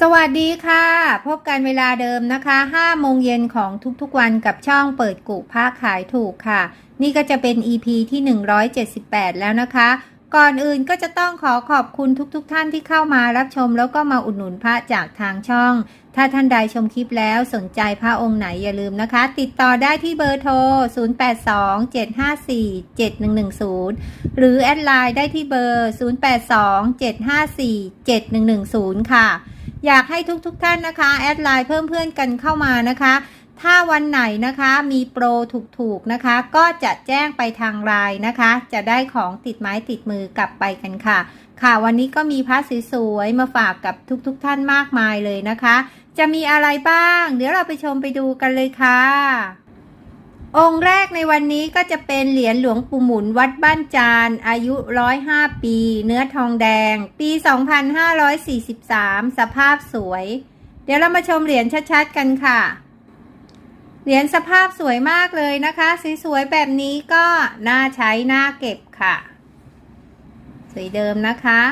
สวัสดีค่ะ พบกันเวลาเดิมนะคะ5โมงเย็นของทุกๆวันกับช่องเปิดกุผ้าขายถูกค่ะ นี่ก็จะเป็น EP ที่ 178 แล้วนะคะ ก่อนอื่นก็จะต้องขอขอบคุณทุกๆทท่านที่เข้ามารับชม แล้วก็มาอุดหนุนพระจากทางช่อง ถ้าท่านใดชมคลิปแล้วสนใจพระองค์ไหนอย่าลืมนะคะ ติดต่อได้ที่เบอร์โทร 0827547110 หรือแอดไลน์ได้ที่เบอร์ 0827547110 ค่ะ อยากให้ทุกๆทท่านนะคะ แอดไลน์เพิ่มเพื่อนกันเข้ามานะคะ ถ้าวันไหนนะคะมีโปรถูกๆนะคะ ก็จะแจ้งไปทางไลน์นะคะ จะได้ของติดไม้ติดมือกลับไปกันค่ะ ค่ะวันนี้ก็มีพระสวยๆมาฝากกับทุกๆทท่านมากมายเลยนะคะ จะมีอะไรบ้าง เดี๋ยวเราไปชมไปดูกันเลยค่ะ องค์แรกในวันนี้ก็จะเป็นเหรียญหลวงปู่หมุนวัดบ้านจาน อายุ 105 ปี เนื้อทองแดง ปี 2543 สภาพสวย เดี๋ยวเรามาชมเหรียญชัดๆกันค่ะ เหรียญสภาพสวยมากเลยนะคะสวยๆแบบนี้ก็น่าใช้น่าเก็บค่ะ สวยเดิมนะคะ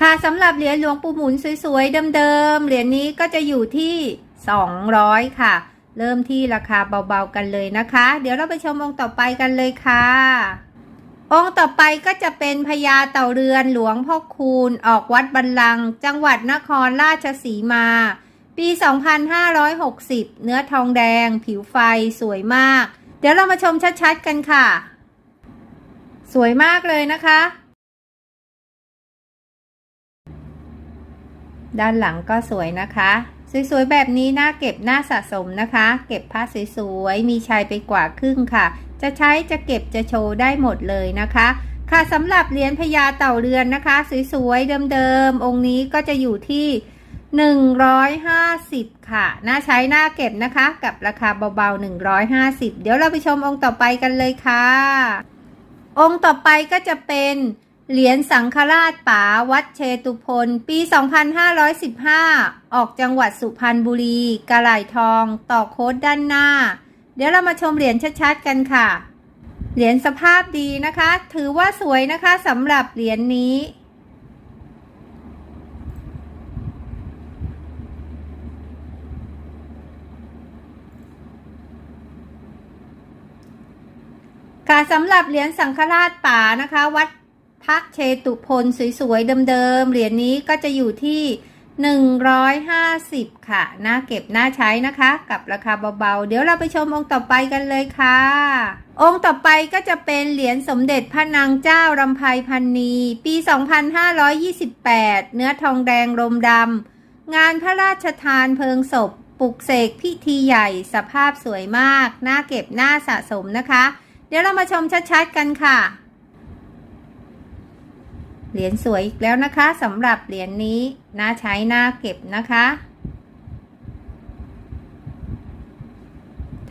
ค่ะสำหรับเหรียญหลวงปู่หมุนสวยๆเดิมๆเหรียญนี้ก็จะอยู่ที่ 200 ค่ะ เริ่มที่ราคาเบาๆกันเลยนะคะ เดี๋ยวเราไปชมองค์ต่อไปกันเลยค่ะ องค์ต่อไปก็จะเป็นพญาเต่าเรือนหลวงพ่อคูณ ออกวัดบันลัง จังหวัดนครราชสีมา ปี 2560 เนื้อทองแดง ผิวไฟสวยมาก เดี๋ยวเรามาชมชัดๆกันค่ะ สวยมากเลยนะคะด้านหลังก็สวยนะคะ สวยๆ แบบนี้น่าเก็บน่าสะสมนะคะ เก็บผ้าสวยๆ มีชายไปกว่าครึ่งค่ะ จะใช้จะเก็บจะโชว์ได้หมดเลยนะคะ ค่ะสำหรับเหรียญพญาเต่าเรือนนะคะ สวยๆ เดิมๆ องค์นี้ก็จะอยู่ที่ 150 ค่ะ น่าใช้น่าเก็บนะคะ กับราคาเบาๆ 150 เดี๋ยวเราไปชมองค์ต่อไปกันเลยค่ะ องค์ต่อไปก็จะเป็น เหรียญสังฆราชป๋าวัดเชตุพนปี 2515 ออกจังหวัดสุพรรณบุรี กระไหลทอง ต่อโค้ดด้านหน้า เดี๋ยวเรามาชมเหรียญชัดๆกันค่ะ เหรียญสภาพดีนะคะ ถือว่าสวยนะคะสำหรับเหรียญนี้ ค่ะสำหรับเหรียญสังฆราชป่านะคะ วัด พระเชตุพนสวยๆเดิมๆเหรียญนี้ก็จะอยู่ที่ 150 ค่ะ น่าเก็บน่าใช้นะคะ กับราคาเบาๆ เดี๋ยวเราไปชมองค์ต่อไปกันเลยค่ะ องค์ต่อไปก็จะเป็นเหรียญสมเด็จพระนางเจ้ารำไพพันนี ปี 2528 เนื้อทองแดงรมดำงานพระราชทานเพลิงศพปลุกเสกพิธีใหญ่สภาพสวยมาก น่าเก็บน่าสะสมนะคะ เดี๋ยวเรามาชมชัดๆกันค่ะ เหรียญสวยอีกแล้วนะคะสำหรับเหรียญนี้น่าใช้น่าเก็บนะคะ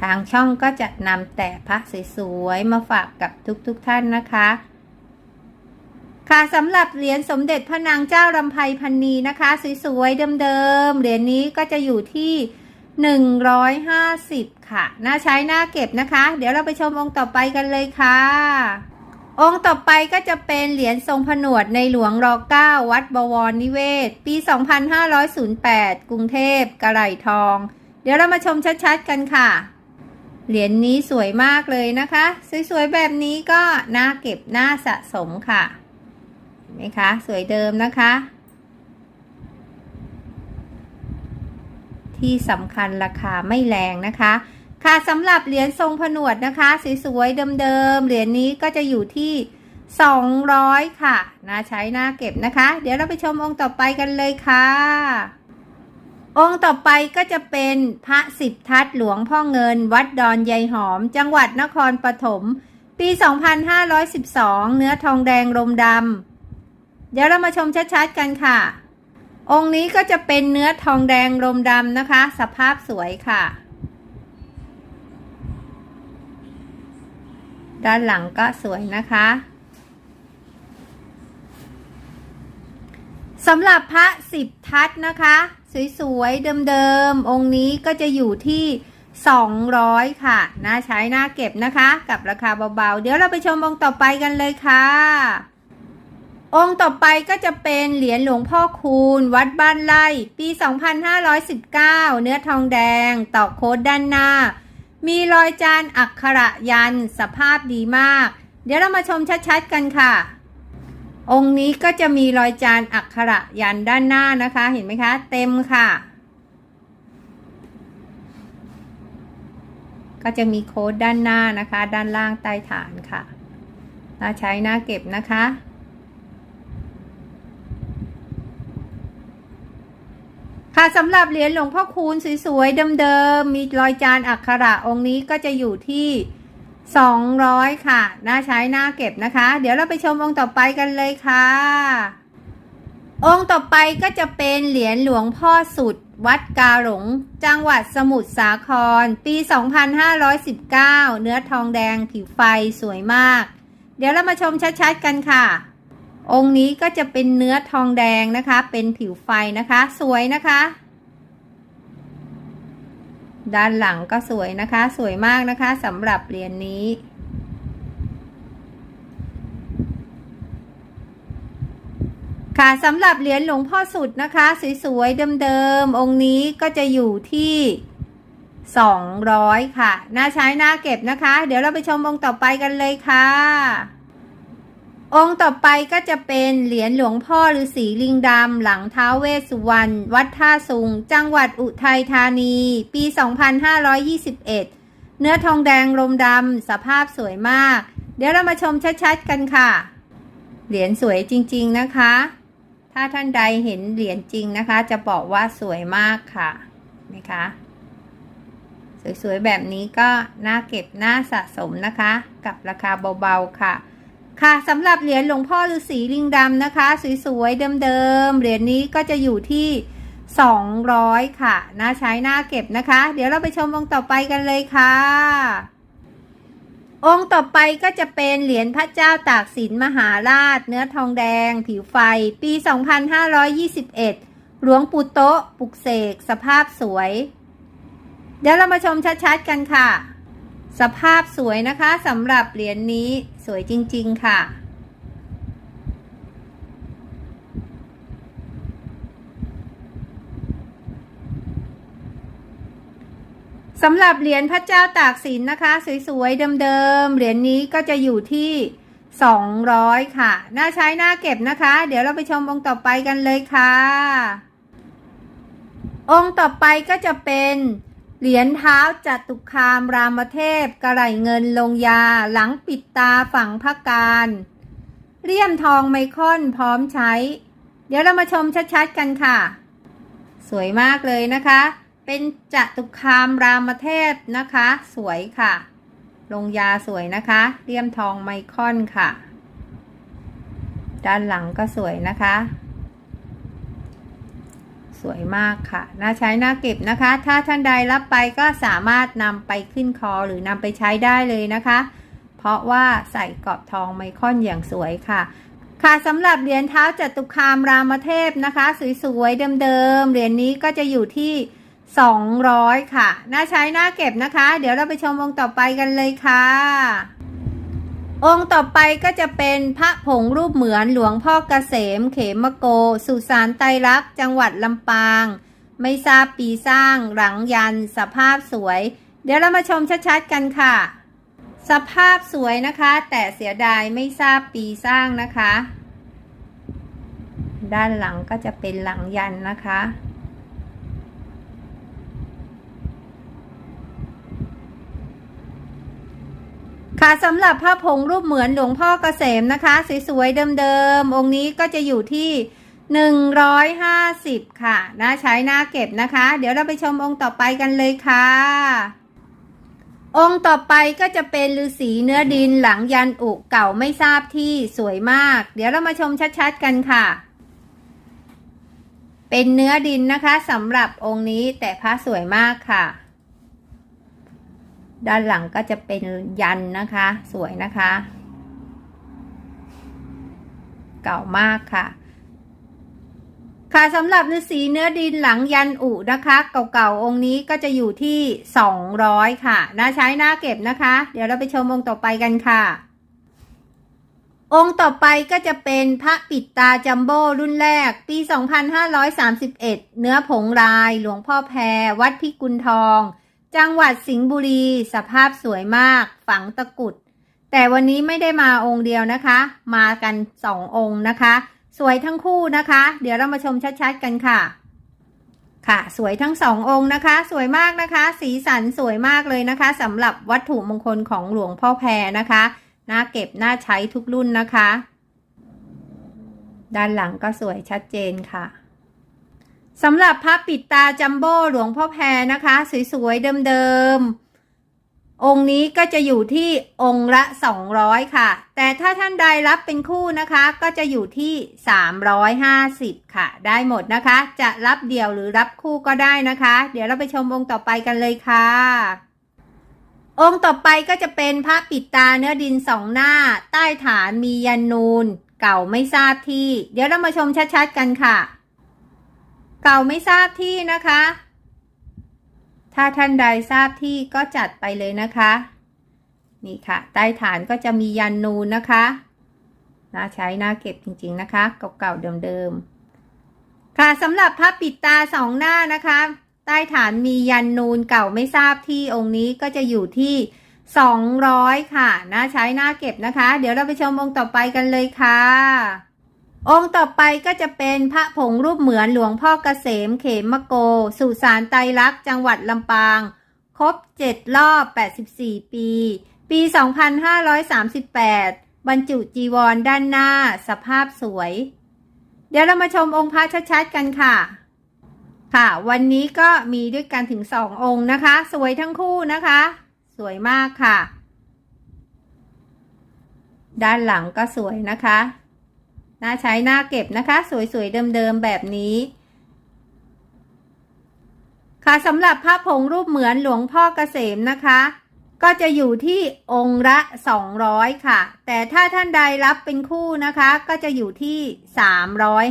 ทางช่องก็จะนำแต่พระสวยๆมาฝากกับทุกๆทท่านนะคะค่ะสำหรับเหรียญสมเด็จพระนางเจ้ารำไพพันนีนะคะ สวยๆเดิมๆเหรียญนี้ก็จะอยู่ที่ 150 ค่ะน่าใช้น่าเก็บนะคะ เดี๋ยวเราไปชมองค์ต่อไปกันเลยค่ะ องค์ต่อไปก็จะเป็นเหรียญทรงผนวดในหลวงรอเก้าวัดบวรนิเวศ ปี 2508 กรุงเทพกระไหลทอง เดี๋ยวเรามาชมชัดๆกันค่ะ เหรียญนี้สวยมากเลยนะคะ สวยๆแบบนี้ก็น่าเก็บน่าสะสมค่ะ เห็นไหมคะ สวยเดิมนะคะ ที่สำคัญราคาไม่แรงนะคะ ค่ะสำหรับเหรียญทรงผนวดนะคะสวยๆเดิมๆเหรียญนี้ก็จะอยู่ที่ 200 ค่ะน่าใช้น่าเก็บนะคะ เดี๋ยวเราไปชมองค์ต่อไปกันเลยค่ะ องค์ต่อไปก็จะเป็นพระสิบทัศหลวงพ่อเงิน วัดดอนยายหอม จังหวัดนครปฐมปี 2512 เนื้อทองแดงรมดำเดี๋ยวเรามาชมชัดๆกันค่ะ องค์นี้ก็จะเป็นเนื้อทองแดงรมดำนะคะ สภาพสวยค่ะ ด้านหลังก็สวยนะคะสำหรับพระสิบทัศนะคะ สวยๆ เดิมๆ องค์นี้ก็จะอยู่ที่ 200 ค่ะน่าใช้น่าเก็บนะคะ กับราคาเบาๆ เดี๋ยวเราไปชมองค์ต่อไปกันเลยค่ะ องค์ต่อไปก็จะเป็นเหรียญหลวงพ่อคูณ วัดบ้านไร่ ปี 2519 เนื้อทองแดง ต่อกโค้ดด้านหน้า มีรอยจานอักขระยันสภาพดีมาก เดี๋ยวเรามาชมชัดๆกันค่ะ องค์นี้ก็จะมีรอยจานอักขระยันด้านหน้านะคะ เห็นไหมคะ เต็มค่ะ ก็จะมีโค้ดด้านหน้านะคะ ด้านล่างใต้ฐานค่ะน่าใช้น่าเก็บนะคะ ค่ะสำหรับเหรียญหลวงพ่อคูณสวยๆเดิมๆมีรอยจานอักขระองค์นี้ก็จะอยู่ที่ 200 ค่ะ น่าใช้น่าเก็บนะคะ เดี๋ยวเราไปชมองค์ต่อไปกันเลยค่ะ องค์ต่อไปก็จะเป็นเหรียญหลวงพ่อสุด วัดกาหลง จังหวัดสมุทรสาคร ปี 2519 เนื้อทองแดงผิวไฟสวยมาก เดี๋ยวเรามาชมชัดๆกันค่ะ องค์นี้ก็จะเป็นเนื้อทองแดงนะคะ เป็นผิวไฟนะคะ สวยนะคะ ด้านหลังก็สวยนะคะ สวยมากนะคะสำหรับเหรียญนนี้ ค่ะสำหรับเหรียญหลวงพ่อสุดนะคะ สวยๆเดิมๆองค์นี้ก็จะอยู่ที่200 ค่ะ น่าใช้น่าเก็บนะคะ เดี๋ยวเราไปชมองค์ต่อไปกันเลยค่ะ องค์ต่อไปก็จะเป็นเหรียญหลวงพ่อฤาษีลิงดำหลังท้าวเวสสุวรรณวัดท่าสุง จังหวัดอุทัยธานี ปี 2521 เนื้อทองแดงลมดำสภาพสวยมาก เดี๋ยวเรามาชมชัดๆกันค่ะ เหรียญสวยจริงๆนะคะ ถ้าท่านใดเห็นเหรียญจริงนะคะ จะบอกว่าสวยมากค่ะนะคะสวยๆแบบนี้ก็น่าเก็บน่าสะสมนะคะ กับราคาเบาๆค่ะ ค่ะสำหรับเหรียญหลวงพ่อฤาษีลิงดำนะคะ สวยๆเดิมๆเหรียญนี้ก็จะอยู่ที่ 200 ค่ะน่าใช้หน่าเก็บนะคะ เดี๋ยวเราไปชมองค์ต่อไปกันเลยค่ะ องค์ต่อไปก็จะเป็นเหรียญพระเจ้าตากสินมหาราช เนื้อทองแดง ผิวไฟ ปี 2521 หลวงปู่โต๊ะปุกเสก สภาพสวย เดี๋ยวเรามาชมชัดๆกันค่ะ สภาพสวยนะคะสำหรับเหรียญนนี้ วยจริง ๆ ค่ะ สำหรับเหรียญพระเจ้าตากสินนะคะ สวย ๆ เดิม ๆ เหรียญนนี้ก็จะอยู่ที่ 200 ค่ะ น่าใช้น่าเก็บนะคะ เดี๋ยวเราไปชมองค์ต่อไปกันเลยค่ะ องค์ต่อไปก็จะเป็น เหรียญเท้าจัตุคามรามเทพกระไหลเงินลงยาหลังปิดตาฝั่งพระการเลี่ยมทองไมคอนพร้อมใช้ เดี๋ยวเรามาชมชัดๆกันค่ะ สวยมากเลยนะคะ เป็นจัตุคามรามเทพนะคะ สวยค่ะ ลงยาสวยนะคะเลี่ยมทองไมคอนค่ะ ด้านหลังก็สวยนะคะ สวยมากค่ะ น่าใช้น่าเก็บนะคะ ถ้าท่านใดรับไปก็สามารถนำไปขึ้นคอหรือนำไปใช้ได้เลยนะคะ เพราะว่าใส่กรอบทองไมคอนอย่างสวยค่ะ ค่ะสำหรับเหรียญเท้าจัตุคามรามเทพนะคะ สวยๆเดิมๆเหรียญนี้ก็จะอยู่ที่ 200 ค่ะ น่าใช้น่าเก็บนะคะ เดี๋ยวเราไปชมองต่อไปกันเลยค่ะ องค์ต่อไปก็จะเป็นพระผงรูปเหมือนหลวงพ่อเกษมเขมโก สุสานไตรลักษณ์จังหวัดลำปาง ไม่ทราบปีสร้างหลังยันสภาพสวย เดี๋ยวเรามาชมชัดๆกันค่ะ สภาพสวยนะคะ แต่เสียดายไม่ทราบปีสร้างนะคะ ด้านหลังก็จะเป็นหลังยันนะคะ ค่ะสำหรับพระผงรูปเหมือนหลวงพ่อเกษมนะคะ สวยๆเดิมๆองค์นี้ก็จะอยู่ที่ 150 ค่ะน่าใช้หน่าเก็บนะคะ เดี๋ยวเราไปชมองค์ต่อไปกันเลยค่ะ องค์ต่อไปก็จะเป็นฤาษีเนื้อดินหลังยันอุกเก่าไม่ทราบที่สวยมาก เดี๋ยวเรามาชมชัดๆกันค่ะ เป็นเนื้อดินนะคะสำหรับองค์นี้แต่พระสวยมากค่ะ ด้านหลังก็จะเป็นยันนะคะ สวยนะคะ เก่ามากค่ะ ค่ะสำหรับฤาษีเนื้อดินหลังยันอุนะคะ เก่าๆองค์นี้ก็จะอยู่ที่ 200 ค่ะน่าใช้น่าเก็บนะคะ เดี๋ยวเราไปชมองค์ต่อไปกันค่ะองค์ต่อไปก็จะเป็นพระปิดตาจัมโบ้รุ่นแรก ปี 2531 เนื้อผงลาย หลวงพ่อแพรวัดพิกุลทอง จังหวัดสิงห์บุรีสภาพสวยมาก ฝังตะกุด แต่วันนี้ไม่ได้มาองค์เดียวนะคะ มากันสององค์นะคะ สวยทั้งคู่นะคะ เดี๋ยวเรามาชมชัดๆกันค่ะ ค่ะสวยทั้งสององค์นะคะ สวยมากนะคะ สีสันสวยมากเลยนะคะสำหรับวัตถุมงคลของหลวงพ่อแพรนะคะน่าเก็บน่าใช้ทุกรุ่นนะคะ ด้านหลังก็สวยชัดเจนค่ะ สำหรับพระปิดตาจัมโบ้หลวงพ่อแพรนะคะ สวยๆเดิมๆ องค์นี้ก็จะอยู่ที่องค์ละ 200 ค่ะ แต่ถ้าท่านใดรับเป็นคู่นะคะ ก็จะอยู่ที่ 350 ค่ะ ได้หมดนะคะ จะรับเดี่ยวหรือรับคู่ก็ได้นะคะ เดี๋ยวเราไปชมองค์ต่อไปกันเลยค่ะ องค์ต่อไปก็จะเป็นพระปิดตาเนื้อดินสองหน้า ใต้ฐานมียันนูน เก่าไม่ทราบที่ เดี๋ยวเรามาชมชัดๆกันค่ะ เก่าไม่ทราบที่นะคะ ถ้าท่านใดทราบที่ก็จัดไปเลยนะคะ นี่ค่ะ ใต้ฐานก็จะมียันนูนนะคะน่าใช้น่าเก็บจริงๆนะคะเก่าๆเดิมๆค่ะสำหรับพระปิดตาสองหน้านะคะ ใต้ฐานมียันนูนเก่าไม่ทราบที่องค์นี้ก็จะอยู่ที่ 200 ค่ะน่าใช้น่าเก็บนะคะ เดี๋ยวเราไปชมองค์ต่อไปกันเลยค่ะ องค์ต่อไปก็จะเป็นพระผงรูปเหมือนหลวงพ่อเกษมเขมโก สุสานไตรลักษณ์จังหวัดลำปาง ครบ 7 รอบ 84 ปี ปี 2538 บรรจุจีวรด้านหน้า สภาพสวย เดี๋ยวเรามาชมองค์พระชัดๆกันค่ะ ค่ะ วันนี้ก็มีด้วยกันถึงสององค์นะคะ สวยทั้งคู่นะคะ สวยมากค่ะ ด้านหลังก็สวยนะคะ น่าใช้น่าเก็บนะคะ สวยๆ เดิมๆ แบบนี้ ค่ะสำหรับพระผงรูปเหมือนหลวงพ่อเกษมนะคะ ก็จะอยู่ที่องค์ละ 200 ค่ะ แต่ถ้าท่านใดรับเป็นคู่นะคะ ก็จะอยู่ที่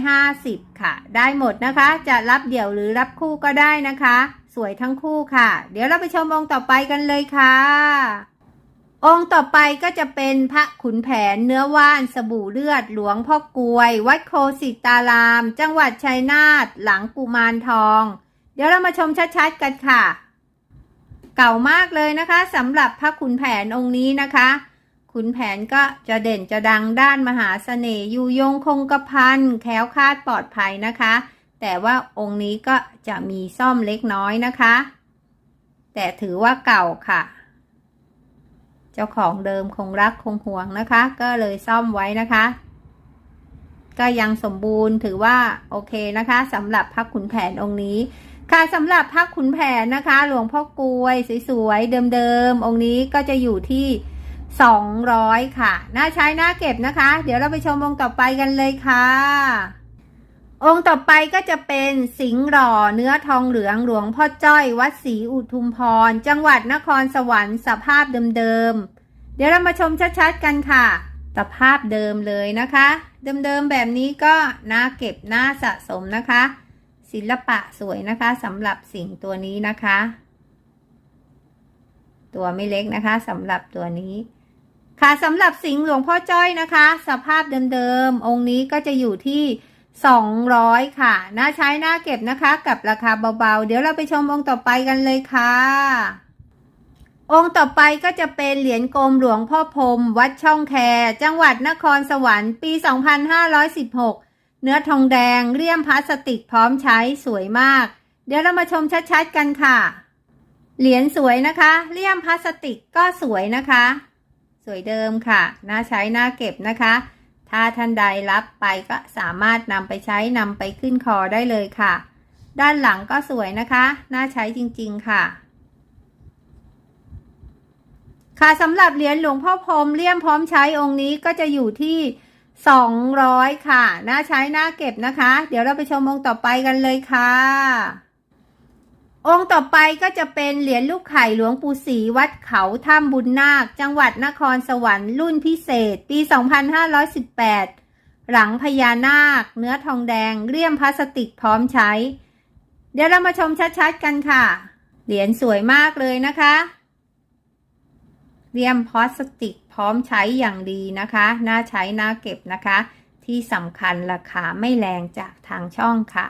350 ค่ะ ได้หมดนะคะ จะรับเดี่ยวหรือรับคู่ก็ได้นะคะ สวยทั้งคู่ค่ะ เดี๋ยวเราไปชมองค์ต่อไปกันเลยค่ะ องค์ต่อไปก็จะเป็นพระขุนแผนเนื้อว่านสบู่เลือดหลวงพ่อกลวย วัดโคสิตาราม จังหวัดชัยนาทหลังกุมารทอง เดี๋ยวเรามาชมชัดๆกันค่ะ เก่ามากเลยนะคะสำหรับพระขุนแผนองค์นี้นะคะ ขุนแผนก็จะเด่นจะดังด้านมหาเสน่ห์อยู่ยงคงกระพันแคล้วคลาดปลอดภัยนะคะ แต่ว่าองค์นี้ก็จะมีซ่อมเล็กน้อยนะคะ แต่ถือว่าเก่าค่ะ จ้าของเดิมคงรักคงห่วงนะคะ ก็เลยซ่อมไว้นะคะ ก็ยังสมบูรณ์ถือว่าโอเคนะคะสำหรับพระขุนแผนองค์นี้ ค่ะสำหรับพระขุนแผนนะคะ หลวงพ่อกลวยสวยๆเดิมๆองค์นี้ก็จะอยู่ที่ 200 ค่ะ น่าใช้น่าเก็บนะคะ เดี๋ยวเราไปชมองค์ต่อไปกันเลยค่ะ องค์ต่อไปก็จะเป็นสิงห์หล่อเนื้อทองเหลืองหลวงพ่อจ้อยวัดศรีอุทุมพร จังหวัดนครสวรรค์สภาพเดิมๆ เดี๋ยวเรามาชมชัดๆกันค่ะ สภาพเดิมเลยนะคะ เดิมๆแบบนี้ก็น่าเก็บน่าสะสมนะคะ ศิลปะสวยนะคะสำหรับสิงตัวนี้นะคะ ตัวไม่เล็กนะคะสำหรับตัวนี้ค่ะสำหรับสิงห์หลวงพ่อจ้อยนะคะ สภาพเดิมๆองค์นี้ก็จะอยู่ที่ 200 ค่ะ น่าใช้น่าเก็บนะคะ กับราคาเบาๆ เดี๋ยวเราไปชมองค์ต่อไปกันเลยค่ะ องค์ต่อไปก็จะเป็นเหรียญกรมหลวงพ่อพรมวัดช่องแค จังหวัดนครสวรรค์ปี 2516 เนื้อทองแดงเลี่ยมพลาสติกพร้อมใช้สวยมาก เดี๋ยวเรามาชมชัดๆกันค่ะ เหรียญสวยนะคะเลี่ยมพลาสติกก็สวยนะคะ สวยเดิมค่ะ น่าใช้น่าเก็บนะคะ ถ้าท่านใดรับไปก็สามารถนำไปใช้นำไปขึ้นคอได้เลยค่ะ ด้านหลังก็สวยนะคะ น่าใช้จริงๆค่ะ ค่ะสำหรับเหรียญหลวงพ่อพรมเลี่ยมพร้อมใช้องค์นี้ก็จะอยู่ที่ 200 ค่ะ น่าใช้น่าเก็บนะคะ เดี๋ยวเราไปชมองค์ต่อไปกันเลยค่ะ องค์ต่อไปก็จะเป็นเหรียญลูกไข่หลวงปู่ศรีวัดเขาถ้ำบุญนาค จังหวัดนครสวรรค์รุ่นพิเศษ ปี 2518 หลังพญานาค เนื้อทองแดงเลี่ยมพลาสติกพร้อมใช้ เดี๋ยวเรามาชมชัดๆกันค่ะ เหรียญสวยมากเลยนะคะเลี่ยมพลาสติกพร้อมใช้อย่างดีนะคะ น่าใช้น่าเก็บนะคะ ที่สำคัญราคาไม่แรงจากทางช่องค่ะ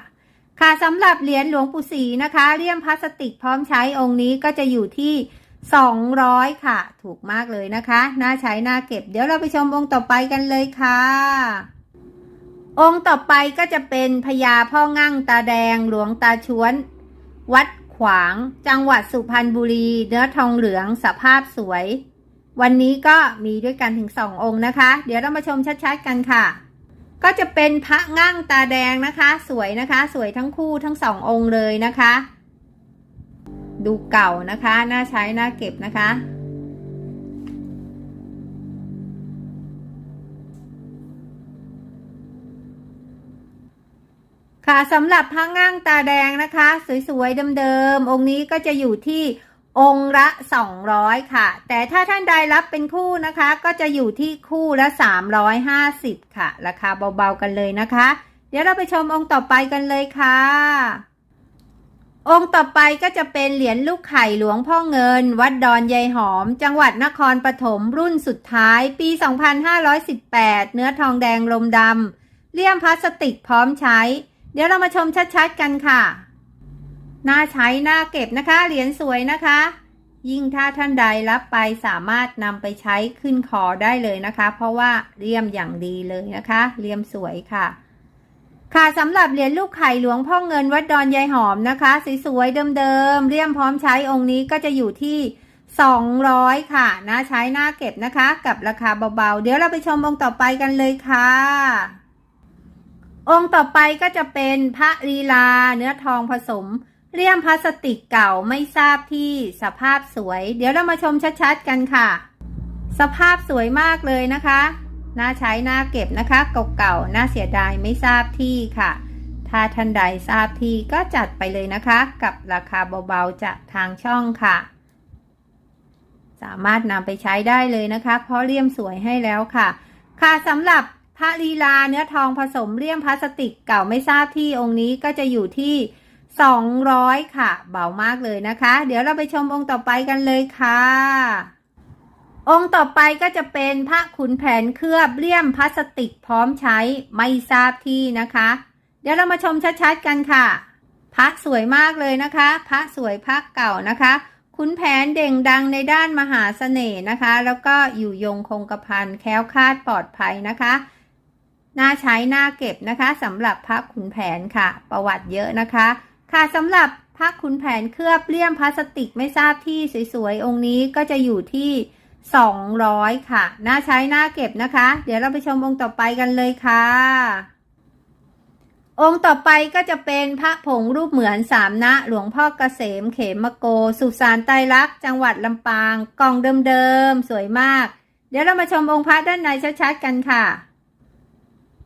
ค่ะสำหรับเหรียญหลวงปู่ศรีนะคะเลี่ยมพลาสติกพร้อมใช้องค์นี้ก็จะอยู่ที่ 200 ค่ะ ถูกมากเลยนะคะ น่าใช้น่าเก็บ เดี๋ยวเราไปชมองค์ต่อไปกันเลยค่ะ องค์ต่อไปก็จะเป็นพญาพ่องั่งตาแดงหลวงตาชวน วัดขวาง จังหวัดสุพรรณบุรี เนื้อทองเหลืองสภาพสวย วันนี้ก็มีด้วยกันถึงสององค์นะคะ เดี๋ยวเรามาชมชัดๆกันค่ะ ก็จะเป็นพระงั่งตาแดงนะคะ สวยนะคะ สวยทั้งคู่ทั้งสององค์เลยนะคะ ดูเก่านะคะน่าใช้น่าเก็บนะคะ ค่ะสำหรับพระง่างตาแดงนะคะ สวยๆเดิมๆองค์นี้ก็จะอยู่ที่ องค์ละ 200 ค่ะ แต่ถ้าท่านใดรับเป็นคู่นะคะ ก็จะอยู่ที่คู่ละ 350 ค่ะ ราคาเบาๆกันเลยนะคะ เดี๋ยวเราไปชมองค์ต่อไปกันเลยค่ะ องค์ต่อไปก็จะเป็นเหรียญลูกไข่หลวงพ่อเงิน วัดดอนยายหอม จังหวัดนครปฐมรุ่นสุดท้าย ปี 2518 เนื้อทองแดงลมดำเลี่ยมพลาสติกพร้อมใช้ เดี๋ยวเรามาชมชัดๆกันค่ะ น่าใช้น่าเก็บนะคะ เหรียญสวยนะคะ ยิ่งถ้าท่านใดรับไปสามารถนำไปใช้ขึ้นคอได้เลยนะคะ เพราะว่าเลี่ยมอย่างดีเลยนะคะเลี่ยมสวยค่ะ ค่ะสำหรับเหรียญลูกไข่หลวงพ่อเงินวัดดอนยายหอมนะคะสวยๆเดิมๆเลี่ยมพร้อมใช้องค์นี้ก็จะอยู่ที่200 ค่ะน่าใช้น่าเก็บนะคะ กับราคาเบาๆ เดี๋ยวเราไปชมองค์ต่อไปกันเลยค่ะ องค์ต่อไปก็จะเป็นพระลีลาเนื้อทองผสม เลี่ยมพลาสติกเก่าไม่ทราบที่สภาพสวย เดี๋ยวเรามาชมชัดๆกันค่ะ สภาพสวยมากเลยนะคะ น่าใช้น่าเก็บนะคะ เก่าๆน่าเสียดายไม่ทราบที่ค่ะ ถ้าท่านใดทราบที่ก็จัดไปเลยนะคะ กับราคาเบาๆจากทางช่องค่ะ สามารถนำไปใช้ได้เลยนะคะ เพราะเลี่ยมสวยให้แล้วค่ะ ค่ะสำหรับพระลีลาเนื้อทองผสมเลี่ยมพลาสติกเก่าไม่ทราบที่องค์นี้ก็จะอยู่ที่ 200 ค่ะ เบามากเลยนะคะ เดี๋ยวเราไปชมองค์ต่อไปกันเลยค่ะ องค์ต่อไปก็จะเป็นพระขุนแผนเคลือบเลี่ยมพลาสติกพร้อมใช้ไม่ทราบที่นะคะ เดี๋ยวเรามาชมชัดๆกันค่ะ พระสวยมากเลยนะคะ พระสวยพระเก่านะคะขุนแผนเด่งดังในด้านมหาเสน่ห์นะคะ แล้วก็อยู่ยงคงกระพันแคล้วคาดปลอดภัยนะคะน่าใช้น่าเก็บนะคะสำหรับพระขุนแผนค่ะ ประวัติเยอะนะคะ ค่ะสำหรับพระขุนแผนเคลือบเลี่ยมพลาสติกไม่ทราบที่สวยๆ องค์นี้ก็จะอยู่ที่ 200 ค่ะ น่าใช้น่าเก็บนะคะ เดี๋ยวเราไปชมองค์ต่อไปกันเลยค่ะ องค์ต่อไปก็จะเป็นพระผงรูปเหมือนสามนะ หลวงพ่อเกษมเขมโก สุสานไตรลักษ์จังหวัดลำปาง กล่องเดิมๆ สวยมาก เดี๋ยวเรามาชมองค์พระด้านในชัดๆกันค่ะ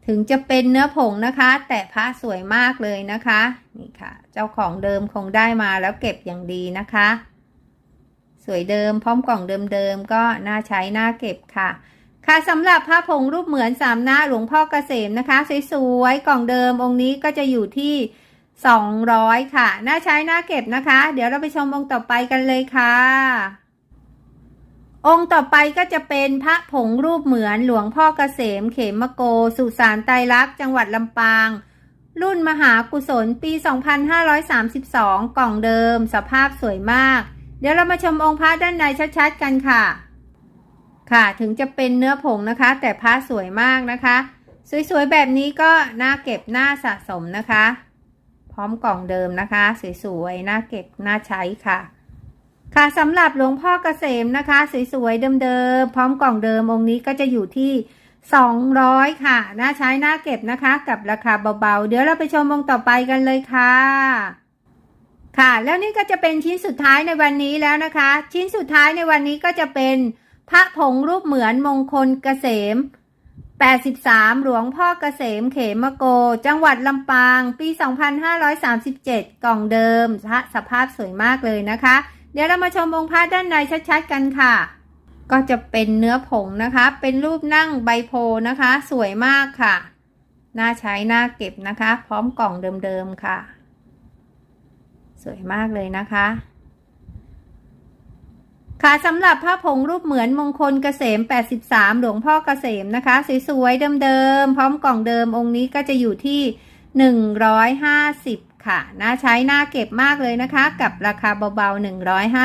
ถึงจะเป็นเนื้อผงนะคะ แต่พระสวยมากเลยนะคะ นี่ค่ะ เจ้าของเดิมคงได้มาแล้วเก็บอย่างดีนะคะ สวยเดิมพร้อมกล่องเดิมๆก็น่าใช้น่าเก็บค่ะ ค่ะสำหรับพระผงรูปเหมือนสามหน้าหลวงพ่อเกษมนะคะ สวยๆกล่องเดิมองค์นี้ก็จะอยู่ที่ 200 ค่ะ น่าใช้น่าเก็บนะคะ เดี๋ยวเราไปชมองค์ต่อไปกันเลยค่ะ องค์ต่อไปก็จะเป็นพระผงรูปเหมือนหลวงพ่อเกษมเขมโก สุสานไตรลักษณ์จังหวัดลำปาง รุ่นมหากุศลปี 2532 กล่องเดิม สภาพสวยมาก เดี๋ยวเรามาชมองค์พระด้านในชัดๆกันค่ะ ค่ะถึงจะเป็นเนื้อผงนะคะ แต่พระสวยมากนะคะ สวยๆแบบนี้ก็น่าเก็บน่าสะสมนะคะ พร้อมกล่องเดิมนะคะ สวยๆน่าเก็บน่าใช้ค่ะ ค่ะสำหรับหลวงพ่อเกษมนะคะ สวยๆเดิมๆพร้อมกล่องเดิมองค์นี้ก็จะอยู่ที่ 200 ค่ะน่าใช้น่าเก็บนะคะ กับราคาเบาๆ เดี๋ยวเราไปชมองค์ต่อไปกันเลยค่ะ ค่ะ แล้วนี่ก็จะเป็นชิ้นสุดท้ายในวันนี้แล้วนะคะ ชิ้นสุดท้ายในวันนี้ก็จะเป็นพระผงรูปเหมือนมงคลเกษม 83 หลวงพ่อเกษมเขมโก จังหวัดลำปาง ปี 2537 กล่องเดิมสภาพสวยมากเลยนะคะ เดี๋ยวเรามาชมองค์พระด้านในชัดๆกันค่ะ ก็จะเป็นเนื้อผงนะคะ เป็นรูปนั่งใบโพนะคะ สวยมากค่ะ น่าใช้น่าเก็บนะคะ พร้อมกล่องเดิมๆค่ะ สวยมากเลยนะคะค่ะสำหรับพระผงรูปเหมือนมงคลเกษม 83 หลวงพ่อเกษมนะคะ สวยๆเดิมๆ พร้อมกล่องเดิมองค์นี้ก็จะอยู่ที่ 150 ค่ะนะใช้หน้าเก็บมากเลยนะคะ กับราคาเบาๆ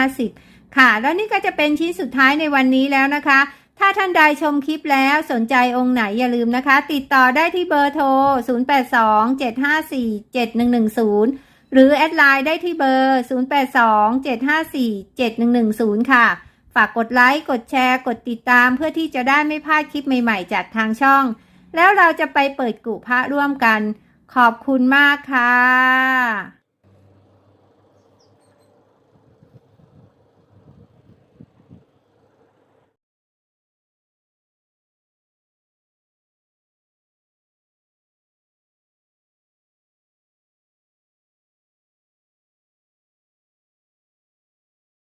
150 ค่ะ แล้วนี่ก็จะเป็นชิ้นสุดท้ายในวันนี้แล้วนะคะ ถ้าท่านใดชมคลิปแล้วสนใจองค์ไหนอย่าลืมนะคะ ติดต่อได้ที่เบอร์โทร 0827547110 หรือแอดไลน์ได้ที่เบอร์ 0827547110 ค่ะ ฝากกดไลค์ กดแชร์ กดติดตามเพื่อที่จะได้ไม่พลาดคลิปใหม่ๆ จากทางช่อง แล้วเราจะไปเปิดกุพระร่วมกัน ขอบคุณมากค่ะ